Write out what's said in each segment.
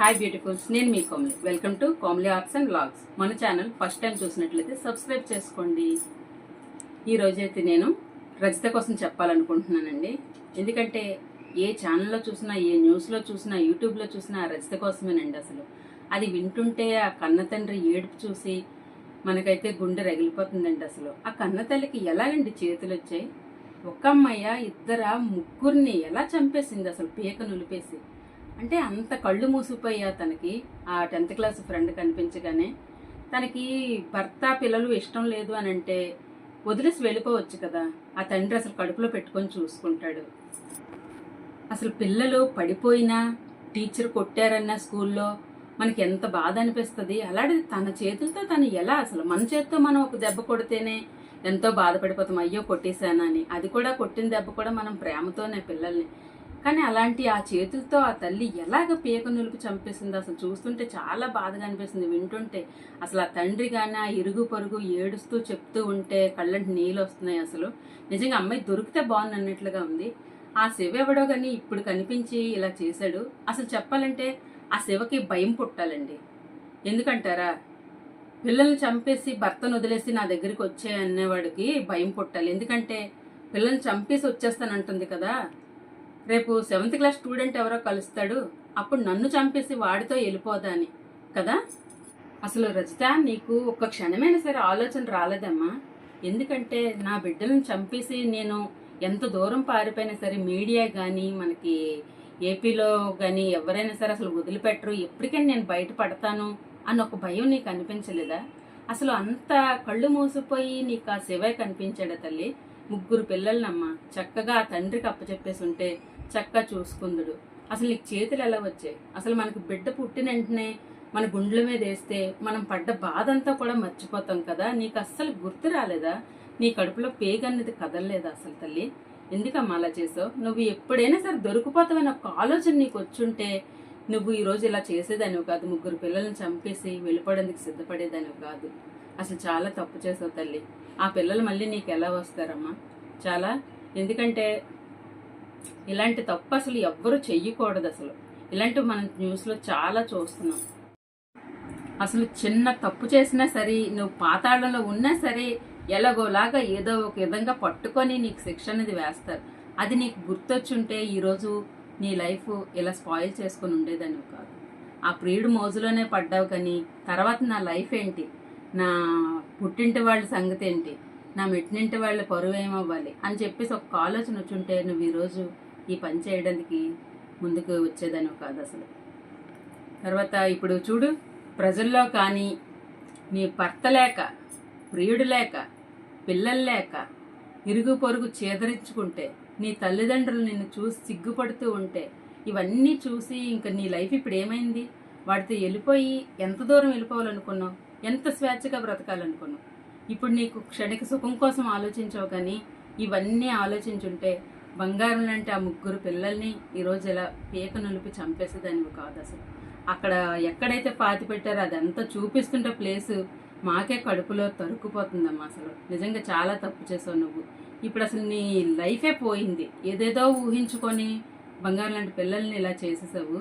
Hi beautifuls నేను మీ Komli. Welcome to Komli arts and blogs మన channel first time చూసినట్లయితే subscribe చేసుకోండి. ఈ రోజైతే నేను రజిత కోసం చెప్పాలనుకుంటున్నానండి. ఎందుకంటే ఏ ఛానల్లో చూసినా ఏ న్యూస్లో చూసినా యూట్యూబ్లో చూసినా రజిత కోసమేనండి అసలు. అది వింటుంటే ఆ కన్న తండ్రి ఏడుపు చూసి మనకైతే గుండె రగిలిపోతుందండి అసలు. ఆ కన్న తల్లికి ఎలాగండి చేతులు వచ్చాయి ఒక్క అమ్మాయ ఇద్దర ముగ్గురిని ఎలా చంపేసింది అసలు? పీక నులిపేసి. అంటే అంత కళ్ళు మూసిపోయా తనకి. ఆ టెన్త్ క్లాస్ ఫ్రెండ్ కనిపించగానే తనకి భర్త పిల్లలు ఇష్టం లేదు అని అంటే వదిలేసి వెళ్ళిపోవచ్చు కదా. ఆ తండ్రి అసలు కడుపులో పెట్టుకొని చూసుకుంటాడు. అసలు పిల్లలు పడిపోయినా టీచర్ కొట్టారన్న స్కూల్లో మనకి ఎంత బాధ అనిపిస్తుంది. అలాంటిది తన చేతులతో తను ఎలా అసలు మన చేతితో మనం ఒక దెబ్బ కొడితేనే ఎంతో బాధపడిపోతాం. అయ్యో కొట్టేశానని అది కూడా కొట్టిన దెబ్బ కూడా మనం ప్రేమతోనే పిల్లల్ని కానీ అలాంటి ఆ చేతులతో ఆ తల్లి ఎలాగ పీక నులుపు చంపేసింది అసలు చూస్తుంటే చాలా బాధగా అనిపిస్తుంది. వింటుంటే అసలు ఆ తండ్రి కానీ ఆ ఇరుగు పరుగు ఏడుస్తూ చెప్తూ ఉంటే కళ్ళంటి నీళ్ళు వస్తున్నాయి అసలు. నిజంగా అమ్మాయి దొరికితే బాగుంది అన్నట్లుగా ఉంది. ఆ శివ ఎవడో కానీ ఇప్పుడు కనిపించి ఇలా చేశాడు. అసలు చెప్పాలంటే ఆ శివకి భయం పుట్టాలండి. ఎందుకంటారా? పిల్లల్ని చంపేసి భర్తను వదిలేసి నా దగ్గరికి వచ్చే అనేవాడికి భయం పుట్టాలి. ఎందుకంటే పిల్లల్ని చంపేసి వచ్చేస్తానంటుంది కదా. రేపు సెవెంత్ క్లాస్ స్టూడెంట్ ఎవరో కలుస్తాడు అప్పుడు నన్ను చంపేసి వాడితో వెళ్ళిపోదా అని. కదా? అసలు రజిత నీకు ఒక్క క్షణమైనా సరే ఆలోచన రాలేదమ్మా. ఎందుకంటే నా బిడ్డలను చంపేసి నేను ఎంత దూరం పారిపోయినా సరే మీడియా కానీ మనకి ఏపీలో కానీ ఎవరైనా సరే అసలు వదిలిపెట్టరు. ఎప్పటికైనా నేను బయటపడతాను అన్న ఒక భయం నీకు అనిపించలేదా? అసలు అంత కళ్ళు మూసిపోయి నీకు ఆ శివే కనిపించాడా తల్లి? ముగ్గురు పిల్లలనమ్మా. చక్కగా ఆ తండ్రికి అప్పచెప్పేసి ఉంటే చక్కగా చూసుకుందుడు. అసలు నీకు చేతులు ఎలా వచ్చాయి? అసలు మనకు బిడ్డ పుట్టిన వెంటనే మన గుండెల మీద వేస్తే మనం పడ్డ బాధ అంతా కూడా మర్చిపోతాం కదా? నీకు అస్సలు గుర్తు రాలేదా? నీ కడుపులో పేగ అనేది కదలలేదా అసలు తల్లి? ఎందుకమ్మా అలా చేసావు? నువ్వు ఎప్పుడైనా సరే దొరికిపోతావని ఒక ఆలోచన నీకు వచ్చుంటే నువ్వు ఈరోజు ఇలా చేసేదానివి కాదు. ముగ్గురు పిల్లల్ని చంపేసి వెళ్ళిపోవడానికి సిద్ధపడేదానివి కాదు. అసలు చాలా తప్పు చేసావు తల్లి. ఆ పిల్లలు మళ్ళీ నీకు ఎలా వస్తారమ్మా? చాలా? ఎందుకంటే ఇలాంటి తప్పు అసలు ఎవ్వరూ చెయ్యకూడదు అసలు. ఇలాంటివి మనం న్యూస్లో చాలా చూస్తున్నాం. అసలు చిన్న తప్పు చేసినా సరే నువ్వు పాతాళంలో ఉన్నా సరే ఎలాగోలాగా ఏదో ఒక విధంగా పట్టుకొని నీకు శిక్ష అనేది వేస్తారు. అది నీకు గుర్తొచ్చుంటే ఈరోజు నీ లైఫ్ ఇలా స్పాయిల్ చేసుకొని ఉండేదానివి కాదు. ఆ ప్రియుడు మోజులోనే పడ్డావు కానీ తర్వాత నా లైఫ్ ఏంటి? నా పుట్టింటి వాళ్ళ సంగతి ఏంటి? నా మెట్టినింటి వాళ్ళ పరువు ఏమవ్వాలి? అని చెప్పేసి ఒక ఆలోచన వచ్చుంటే నువ్వు ఈరోజు ఈ పని చేయడానికి ముందుకు వచ్చేదాన్ని కాదు అసలు. తర్వాత ఇప్పుడు చూడు ప్రజల్లో కానీ నీ భర్త లేక ప్రియుడు లేక పిల్లలు లేక ఇరుగు పొరుగు చేదరించుకుంటే నీ తల్లిదండ్రులు నిన్ను చూసి సిగ్గుపడుతూ ఉంటే ఇవన్నీ చూసి ఇంకా నీ లైఫ్ ఇప్పుడు ఏమైంది? వాడితో వెళ్ళిపోయి ఎంత దూరం వెళ్ళిపోవాలనుకున్నావు? ఎంత స్వేచ్ఛగా బ్రతకాలనుకున్నావు? ఇప్పుడు నీకు క్షణిక సుఖం కోసం ఆలోచించావు కానీ ఇవన్నీ ఆలోచించుంటే బంగారం లాంటి ఆ ముగ్గురు పిల్లల్ని ఈరోజు ఇలా పీక నులిపి చంపేసేదానివి కాదు అసలు. అక్కడ ఎక్కడైతే పాతి పెట్టారో అదంతా చూపిస్తుంటే ప్లేసు మాకే కడుపులో తరుక్కుపోతుందమ్మా అసలు. నిజంగా చాలా తప్పు చేసావు నువ్వు. ఇప్పుడు అసలు నీ లైఫే పోయింది. ఏదేదో ఊహించుకొని బంగారం లాంటి పిల్లల్ని ఇలా చేసేసావు.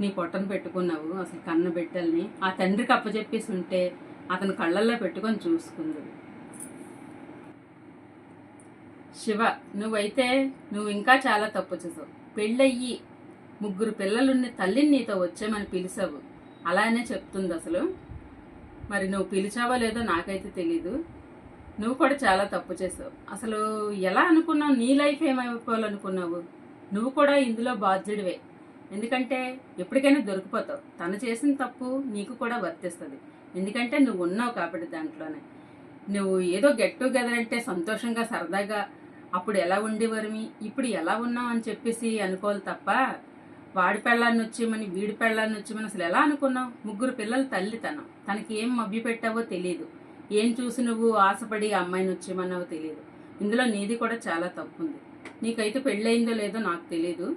నీ పొట్టను పెట్టుకున్నావు అసలు కన్న బిడ్డల్ని. ఆ తండ్రికి అప్పచెప్పేసి ఉంటే అతను కళ్ళల్లో పెట్టుకొని చూసుకుంది. శివ నువ్వైతే నువ్వు ఇంకా చాలా తప్పు చేసావు. పెళ్ళయ్యి ముగ్గురు పిల్లలున్న తల్లిని నీతో వచ్చామని పిలిచావు. అలానే చెప్తుంది అసలు. మరి నువ్వు పిలిచావో లేదో నాకైతే తెలీదు. నువ్వు కూడా చాలా తప్పు చేసావు. అసలు ఎలా అనుకున్నావు? నీ లైఫ్ ఏమైపోవాలనుకున్నావు? నువ్వు కూడా ఇందులో బాధ్యుడివే. ఎందుకంటే ఎప్పటికైనా దొరికిపోతావు. తను చేసిన తప్పు నీకు కూడా వర్తిస్తుంది. ఎందుకంటే నువ్వు ఉన్నావు కాబట్టి దాంట్లోనే. నువ్వు ఏదో గెట్ టుగెదర్ అంటే సంతోషంగా సరదాగా అప్పుడు ఎలా ఉండేవారిమి ఇప్పుడు ఎలా ఉన్నావు అని చెప్పేసి అనుకోవాలి తప్ప వాడి పెళ్ళాన్ని వచ్చేమని వీడి పెళ్ళాన్ని వచ్చేమని అసలు ఎలా అనుకున్నావు? ముగ్గురు పిల్లలు తల్లి తనం తనకి ఏం మభ్య పెట్టావో తెలియదు ఏం చూసి నువ్వు ఆశపడి ఆ అమ్మాయిని వచ్చేమన్నావో తెలియదు ఇందులో నీది కూడా చాలా తప్పు ఉంది నీకైతే పెళ్ళయిందో లేదో నాకు తెలియదు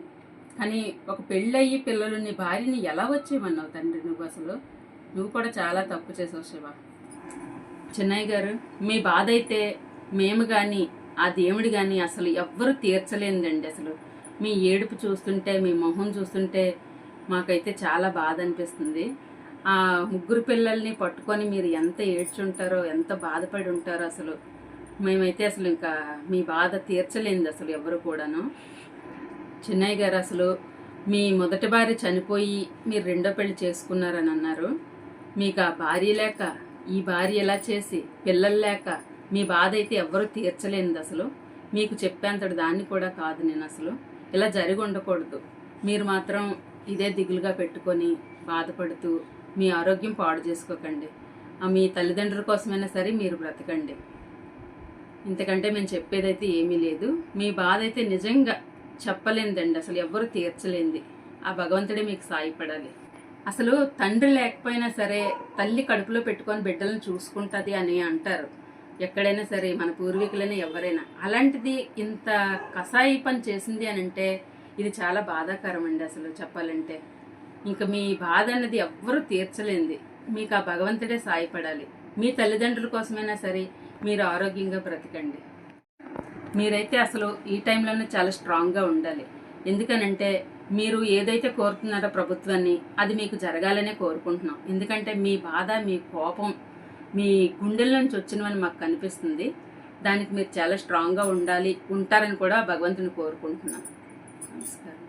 కానీ ఒక పెళ్ళయ్యి పిల్లలు నీ భార్యని ఎలా వచ్చేయమన్నావు తండ్రి నువ్వు అసలు? నువ్వు కూడా చాలా తప్పు చేసావు శివ. చిన్నయ్య గారు మీ బాధ అయితే మేము కానీ ఆ దేవుడు కానీ అసలు ఎవ్వరు తీర్చలేందండి అసలు. మీ ఏడుపు చూస్తుంటే మీ మొహం చూస్తుంటే మాకైతే చాలా బాధ అనిపిస్తుంది. ఆ ముగ్గురు పిల్లల్ని పట్టుకొని మీరు ఎంత ఏడ్చుంటారో ఎంత బాధపడి ఉంటారో అసలు. మేమైతే అసలు ఇంకా మీ బాధ తీర్చలేదు అసలు ఎవరు కూడాను. చిన్నయ్య గారు అసలు మీ మొదటి భార్య చనిపోయి మీరు రెండో పెళ్ళి చేసుకున్నారని అన్నారు. మీకు ఆ భార్య లేక ఈ భార్య ఎలా చేసి పిల్లలు లేక మీ బాధ అయితే ఎవ్వరూ తీర్చలేనిది అసలు. మీకు చెప్పేంతటి దాన్ని కూడా కాదు నేను అసలు. ఇలా జరిగి ఉండకూడదు. మీరు మాత్రం ఇదే దిగులుగా పెట్టుకొని బాధపడుతూ మీ ఆరోగ్యం పాడు చేసుకోకండి. ఆ మీ తల్లిదండ్రుల కోసమైనా సరే మీరు బ్రతకండి. ఇంతకంటే మేము చెప్పేదైతే ఏమీ లేదు. మీ బాధ అయితే నిజంగా చెప్పలేనిదండి. అసలు ఎవ్వరు తీర్చలేంది ఆ భగవంతుడే మీకు సాయపడాలి. అసలు తండ్రి లేకపోయినా సరే తల్లి కడుపులో పెట్టుకొని బిడ్డలను చూసుకుంటుంది అని అంటారు. ఎక్కడైనా సరే మన పూర్వీకులైనా ఎవరైనా. అలాంటిది ఇంత కషాయి పని చేసింది అని అంటే ఇది చాలా బాధాకరం అండి అసలు చెప్పాలంటే. ఇంకా మీ బాధ అన్నది ఎవ్వరూ తీర్చలేంది మీకు ఆ భగవంతుడే సాయపడాలి. మీ తల్లిదండ్రుల కోసమైనా సరే మీరు ఆరోగ్యంగా బ్రతకండి. మీరైతే అసలు ఈ టైంలోనే చాలా స్ట్రాంగ్గా ఉండాలి. ఎందుకనంటే మీరు ఏదైతే కోరుతున్నారో ప్రభుత్వాన్ని అది మీకు జరగాలనే కోరుకుంటున్నాం. ఎందుకంటే మీ బాధ మీ కోపం మీ గుండెల నుంచి వచ్చినవని మాకు కనిపిస్తుంది. దానికి మీరు చాలా స్ట్రాంగ్గా ఉండాలి ఉంటారని కూడా భగవంతుని కోరుకుంటున్నాను నమస్కారం.